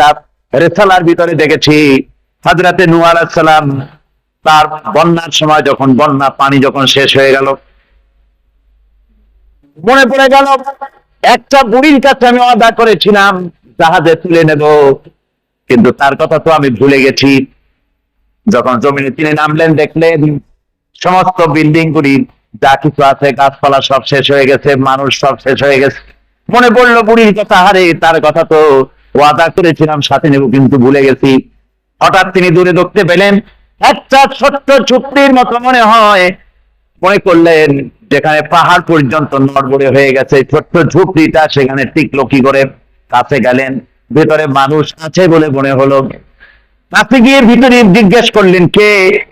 একটা রেসালার ভিতরে দেখেছি হাজরাতে আলাইহিস সালাম তার বন্যার সময় যখন বন্যা পানি যখন শেষ হয়ে গেল, মনে পড়ে গেল, একটা বুড়ির কাছে আমি অর্ডার করেছিলাম, জাহাজে তুলে নেব। কিন্তু তার কথা তো আমি ভুলে গেছি। যখন জমিনে তিনি নামলেন, দেখলেন সমস্ত বিল্ডিং গুলি যা কিছু আছে, গাছপালা সব শেষ হয়ে গেছে, মানুষ সব শেষ হয়ে গেছে। মনে পড়ল বুড়ির কথা হারে তার কথা তো ওয়াদা করেছিলাম, সাথে নেব কিন্তু ভুলে গেছি। হঠাৎ তিনি দূরে দেখতে পেলেন, একটা ছোট্ট চুক্তির মতো মনে হয়। মনে করলেন, যেখানে পাহাড় পর্যন্ত নড়বড়ে হয়ে গেছে ছোট্ট ঝুপড়িটা সেখানে টিকলো কি করে? কাছে গেলেন, ভেতরে মানুষ আছে বলে মনে হলো। কাছে গিয়ে ভিতরে জিজ্ঞেস করলেন, কে?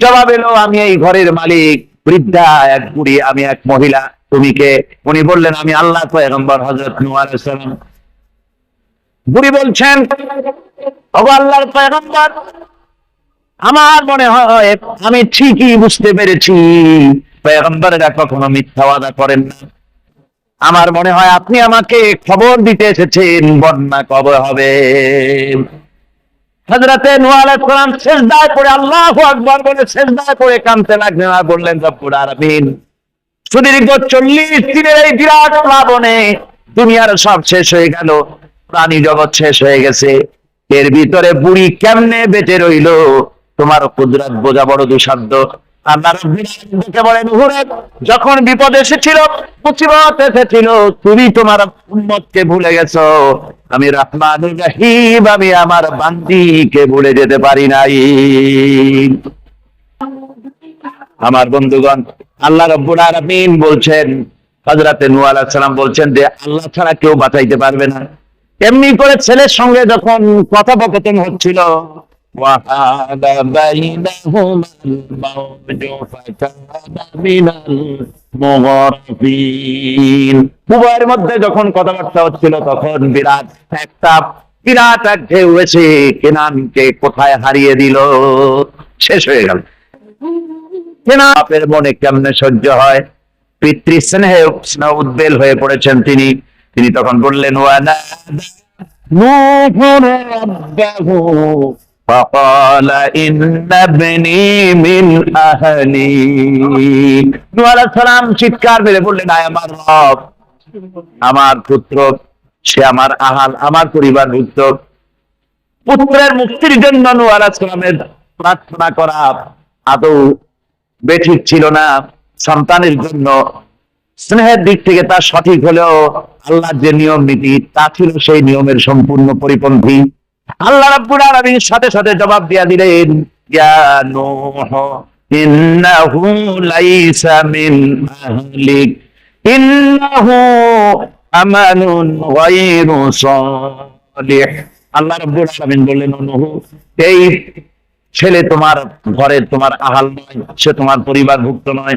জবাব এলো, আমি এই ঘরের মালিক, বৃদ্ধা, এক বুড়ি, আমি এক মহিলা। তুমি কে? উনি বললেন, আমি আল্লাহ পয়গম্বর হজরত নুয়ার বুড়ি বলছেন আমার মনে হয় আমি ঠিকই বুঝতে পেরেছি। পয়গম্বরেরা কখনো মিথ্যা ওয়াদা করেন না। আমার মনে হয় আপনি আমাকে খবর দিতে এসেছেন, বন্যা কবে হবে? হজরতে আল্লাহু আকবার বলে সেজদায় পড়ে কাঁদতে লাগলেন, আর বললেন, রব্বুল আলামিন, সুদীর্ঘ চল্লিশ দিনের এই বিরাট প্লাবনে দুনিয়ার সব শেষ হয়ে গেল। প্রাণী জগৎ শেষ হয়ে গেছে। এর ভিতরে বুড়ি কেমনে বেঁচে রইল? তোমার কুদরত বোঝা বড় দুঃসাধ্য। যখন বিপদ এসেছিল এসেছিল, তুমি তোমার উম্মতকে ভুলে গেছো। আমি রহমানুর রহিম, আমি আমার বান্দিকে ভুলে যেতে পারি নাই। আমার বন্ধুগণ, আল্লাহ রব্বুল আলামিন বলছেন নূহ আলাইহিস সালাম বলছেন যে, আল্লাহ ছাড়া কেউ বাঁচাইতে পারবে না। এমনি করে ছেলের সঙ্গে যখন কথোপকথন হচ্ছিল উভয়ের মধ্যে যখন কথাবার্তা হচ্ছিল, তখন বিরাট একটা, বিরাট এক ঢেউ এসে কেনানকে কোথায় হারিয়ে দিল? শেষ হয়ে গেল। কেনা বাপের মনে কেমনে সহ্য হয়? পিতৃ পিতৃস্নেহে উদ্বেল হয়ে পড়েছেন তিনি। তিনি তখন বললেন ওয়ানা نوح ربه فقال إن ابني من أهلي নূহ আলাইহিস সালাম চিৎকার মেরে বললেন আয় আমার রব আমার পুত্র সে আমার আহাল আমার পরিবার ভুক্ত পুত্রের মুক্তির জন্য নূহ আলাইহিস সালামের প্রার্থনা করা আদৌ বেঠিক ছিল না সন্তানের জন্য স্নেহের দিক থেকে তা সঠিক হলেও আল্লাহর যে নিয়ম নীতি, তা ছিল সেই নিয়মের সম্পূর্ণ পরিপন্থী। আল্লাহ রাব্বুল আলামিন সাথে সাথে জবাব দিয়া দিলেন, ইয়া নূহ, ইন্নাহু লাইসা মিন আহলিক, ইন্নাহু আমালুন গায়রু সালিহ। আল্লাহ রাব্বুল আলামিন বললেন নূহ, এই ছেলে তোমার ঘরের তোমার আহাল নয়, সে তোমার পরিবারভুক্ত নয়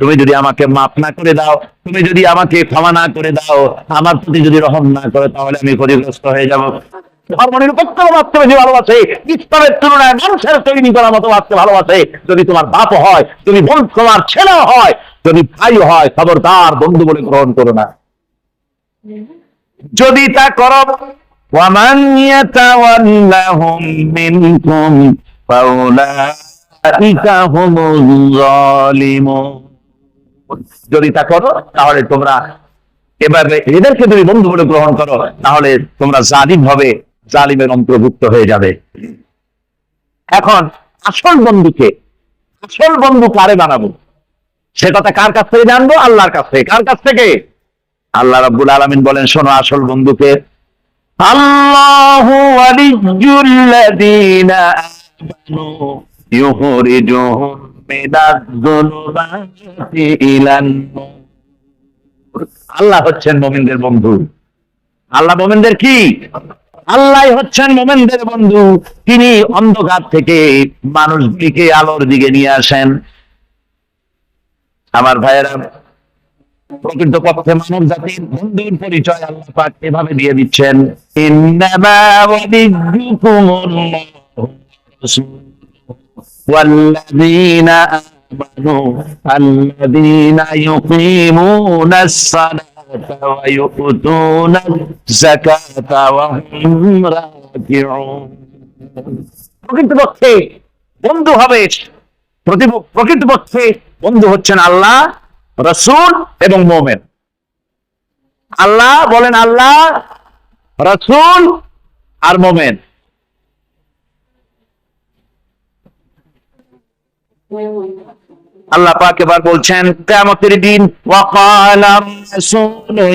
তুমি যদি আমাকে মাফ না করে দাও তুমি যদি আমাকে ক্ষমা না করে দাও আমার প্রতি যদি রহম না করে তাহলে আমি ক্ষতিগ্রস্ত হয়ে যাব ধর্মনিরপেক্ষ বাঁচতে বেশি ভালোবাসে ইসলামের তুলনায় মানুষের তৈরি করার মতো বাঁচতে ভালোবাসে যদি তোমার বাপ হয় যদি বোন তোমার ছেলে হয় যদি ভাই হয় খবরদার বন্ধু বলে গ্রহণ করো না যদি তা করো ومن يتولهم منكم فأولئك هم الظالمون যদি তা করো, তাহলে তোমরা এভাবে এদেরকে যদি বন্ধু বলে গ্রহণ করো, তাহলে তোমরা জালিম হবে জালিমের অন্তর্ভুক্ত হয়ে যাবে। এখন আসল বন্ধুকে আসল বন্ধু কারে বানাবো? সে কথা কার কাছ থেকে জানব? আল্লাহর কাছ থেকে। কার কাছ থেকে? আল্লাহ রাব্বুল আলামিন বলেন, শোনো আসল বন্ধুকে আল্লাহ ওয়ালিয়ুল্লাযীনা আমানু ইউখরিজুহুম আল্লাহ হচ্ছেন মোমিনদের বন্ধু। আল্লাহ মোমিনদের কি? আল্লাহ হচ্ছেন মোমেনদের বন্ধু। তিনি অন্ধকার থেকে মানুষগুলিকে আলোর দিকে নিয়ে আসেন। আমার ভাইয়েরা, প্রকৃত পক্ষে মানব জাতির বন্ধুর পরিচয় আল্লাহ পাক এভাবে দিয়ে দিচ্ছেন। والذين آمنوا الذين يقيمون الصلاة ويؤتون الزكاة وهم راكعون প্রকৃতপক্ষে বন্ধু হবে প্রতি- প্রকৃতপক্ষে বন্ধু হচ্ছেন আল্লাহ রসুল এবং মোমেন আল্লাহ বলেন আল্লাহ রসুল আর মোমেন আল্লাহ পাক এবার বলছেন, কিয়ামতের দিন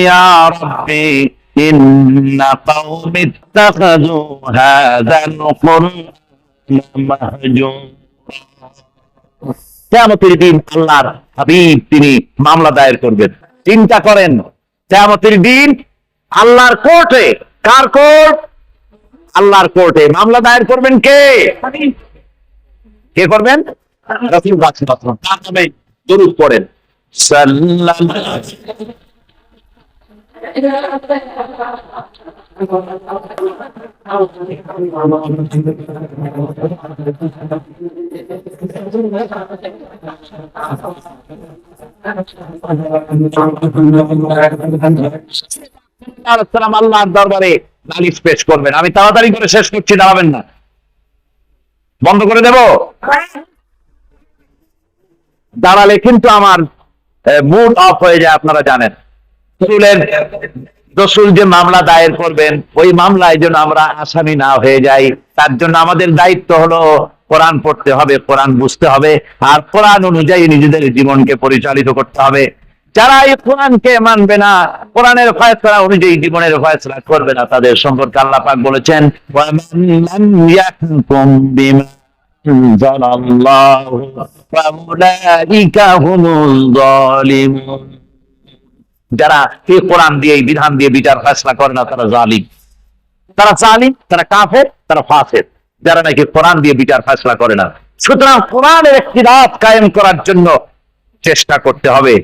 ইয়া রাব্বি, ইন্না কিয়ামতের দিন আল্লাহর হাবিব তিনি মামলা দায়ের করবেন। চিন্তা করেন, কিয়ামতের দিন আল্লাহর কোর্টে, কার কোর্ট? আল্লাহর কোর্টে মামলা দায়ের করবেন কে? কে করবেন? দরুদ পড়েন। আল্লাহর দরবারে নালিশ পেশ করবেন। আমি তাড়াতাড়ি করে শেষ করছি, দাঁড়াবেন না। বন্ধ করে দেব? দাঁড়ালে কিন্তু আমার মুড অফ হয়ে যায়, আপনারা জানেন। রসুলের, রসুল যে মামলা দায়ের করবেন, ওই মামলায় যেন আমরা আসামি না হয়ে যাই, তার জন্য আমাদের দায়িত্ব হলো কোরআন পড়তে হবে, কোরআন বুঝতে হবে, আর কোরআন অনুযায়ী নিজেদের জীবনকে পরিচালিত করতে হবে। যারা এই কোরআনকে মানবে না, কোরআনের ফয়সলা অনুযায়ী জীবনের ফয়সলা করবে না, তাদের সম্পর্কে আল্লাহ পাক বলেছেন أنزل الله فأولئك هم الظالمون যারা এই কোরআন দিয়ে এই বিধান দিয়ে বিচার ফেসলা করে না তারা জালিম তারা জালিম তারা কাফের তারা ফাসের যারা নাকি কোরআন দিয়ে বিচার ফেসলা করে না সুতরাং কোরআনের একটি রাত কায়েম করার জন্য চেষ্টা করতে হবে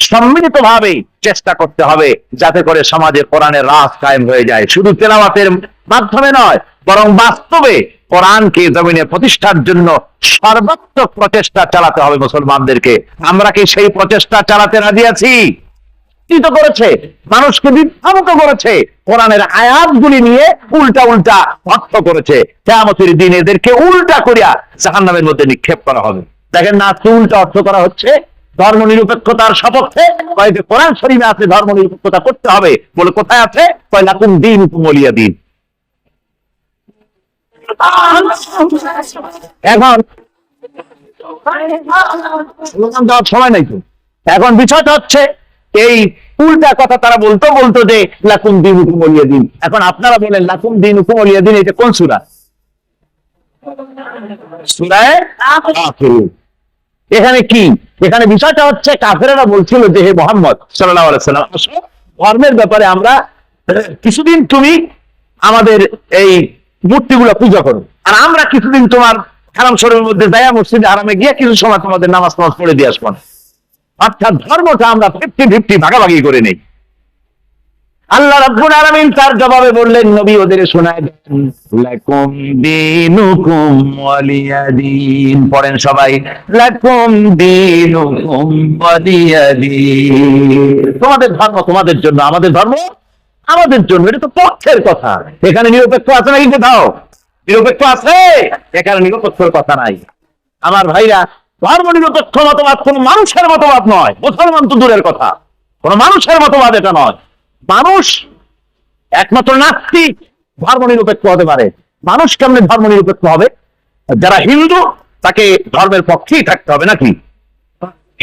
সম্মিলিত ভাবে চেষ্টা করতে হবে যাতে করে সমাজে কোরআনের রাস কায়েম হয়ে যায় শুধু তেলাওয়াতের মাধ্যমে নয় বরং বাস্তবে কোরআনকে জমিনে প্রতিষ্ঠার জন্য সর্বাত্মক প্রচেষ্টা চালাতে হবে মুসলমানদেরকে। আমরা কি সেই প্রচেষ্টা চালাতে রাজি আছি? করেছে? মানুষকে বিভ্রান্ত করেছে। কোরআনের আয়াতগুলি নিয়ে উল্টা উল্টা অর্থ করেছে। দিন এদেরকে উল্টা করিয়া জাহান্নামের মধ্যে নিক্ষেপ করা হবে। দেখেন না আজকে উল্টা অর্থ করা হচ্ছে? ধর্ম নিরপেক্ষতার সপক্ষে কয়েকে কোরআন শরীফে আছে ধর্ম নিরপেক্ষতা করতে হবে। বলে কোথায় আছে? কয়লা লাকুম দিন কুমলিয়া দিন। এখন। সময় নাই তো। এখন বিষয়টা হচ্ছে, এই উল্টা কথা তারা বলতো বলতো যে লাকুম দিন হুকুম অলিয়া দিন এখন আপনারা বলেন লাকুম দিন হুকুম অলিয়া দিন এটা কোন সুরা? এখানে কি? এখানে বিষয়টা হচ্ছে কাফেরা বলছিল যে হে মোহাম্মদ সাল্লাহ সাল্লাম আসো ধর্মের ব্যাপারে আমরা, কিছুদিন তুমি আমাদের এই মূর্তিগুলো পূজা করো। আর আমরা কিছুদিন তোমার হারাম শরীরের মধ্যে দয়া মসজিদে আরামে গিয়ে কিছু সময় তোমাদের নামাজ নামাজ পড়ে দিয়ে আসব। অর্থাৎ ধর্মটা আমরা ফিফটি ফিফটি ভাগাভাগি করে নেই। আল্লাহ রাব্বুল আলামিন তার জবাবে বললেন, নবী ওদের শোনায় দেন, লাকুম দীনুকুম ওয়ালিয়াদিন। পড়েন সবাই, লাকুম দীনুকুম ওয়ালিয়াদিন। তোমাদের ধর্ম তোমাদের জন্য, আমাদের ধর্ম আমাদের জন্য, এটা তো পক্ষের কথা। এখানে নিরপেক্ষ আছে নাকি কোথাও? নিরপেক্ষ আছে? এখানে নিরপেক্ষর কথা নাই। আমার ভাইরা ধর্ম নিরপেক্ষ মতবাদ কোন মানুষের মতবাদ নয়। মুসলমান তো দূরের কথা। কোন মানুষের মতবাদ এটা নয়। মানুষ একমাত্র নাস্তিক ধর্ম নিরপেক্ষ হতে পারে। মানুষ কেমনে ধর্ম নিরপেক্ষ হবে? যারা হিন্দু, তাকে ধর্মের পক্ষেই থাকতে হবে নাকি?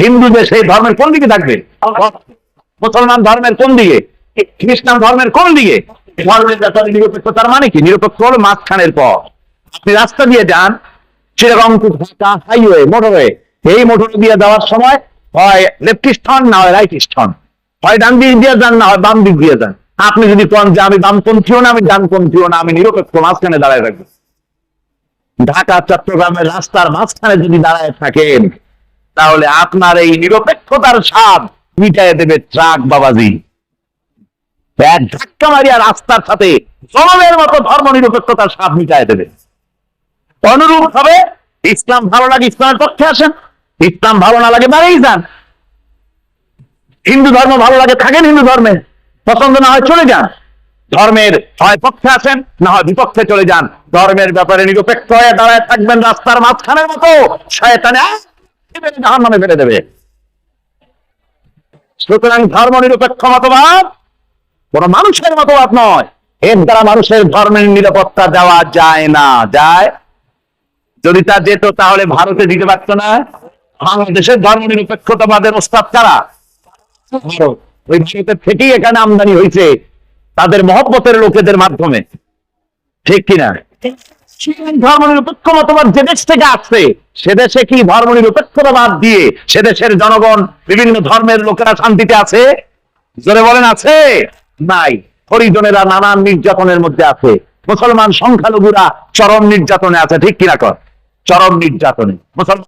হিন্দু যে সেই ধর্মের কোন দিকে থাকবে? মুসলমান ধর্মের কোন দিকে? খ্রিস্টান ধর্মের কোন দিকে? ধর্মের ব্যাপারে নিরপেক্ষতার মানে কি? নিরপেক্ষ হলো মাঝখানের পথ। আপনি রাস্তা দিয়ে যান চিরগং ঢাকা হাইওয়ে মোটরওয়ে এই মোটর দিয়ে যাওয়ার সময় হয় লেফট স্টন না হয় রাইট স্টন হয় ডান দিক দিয়ে যান, না হয় বাম দিক দিয়ে যান? আপনি যদি কোন যে আমি বামপন্থীও না, আমি ডানপন্থীও না, আমি নিরপেক্ষ মাঝখানে দাঁড়ায় থাকব। ঢাকা, চট্টগ্রামের রাস্তার মাঝখানে যদি দাঁড়ায় থাকেন, তাহলে আপনার এই নিরপেক্ষতার স্বাদ মিটাই দেবে ট্রাক বাবাজি। এক ধাক্কা মারিয়া রাস্তার সাথে জনমের মতো ধর্ম নিরপেক্ষতার স্বাদ মিটাই দেবে। অনুরূপ হবে ইসলাম ভালো লাগে ইসলামের পক্ষে আসেন, ইসলাম ভালো না লাগে বাড়িই যান। হিন্দু ধর্ম ভালো লাগে থাকেন হিন্দু ধর্মে, পছন্দ না হয় চলে যান। ধর্মের হয় পক্ষে আসেন, না হয় বিপক্ষে চলে যান। ধর্মের ব্যাপারে নিরপেক্ষ হয়ে দাঁড়ায় থাকবেন রাস্তার মাঝখানের মতো, শয়তানে জাহান নামে ফেলে দেবে। সুতরাং ধর্ম নিরপেক্ষ মতবাদ কোন মানুষের মতবাদ নয়। এর দ্বারা মানুষের ধর্মের নিরাপত্তা দেওয়া যায় না। যায়। যদি তা যেত, তাহলে ভারতে দিতে পারতো না। বাংলাদেশের ধর্ম নিরপেক্ষতাবাদের ওস্তাদ কারা? ভারত। ওই ভারতের থেকেই এখানে আমদানি হয়েছে তাদের মহব্বতের লোকেদের মাধ্যমে। ঠিক কিনা? ধর্ম নিরপেক্ষ মতবাদ যে দেশ থেকে আসছে, সে দেশে কি ধর্ম নিরপেক্ষতা বাদ দিয়ে সে দেশের জনগণ বিভিন্ন ধর্মের লোকেরা শান্তিতে আছে? জোরে বলেন, আছে? নাই। হরিজনেরা নানান নির্যাতনের মধ্যে আছে। মুসলমান সংখ্যালঘুরা চরম নির্যাতনে আছে, ঠিক কিনা কর? চরম নির্যাতনে। মুসলমান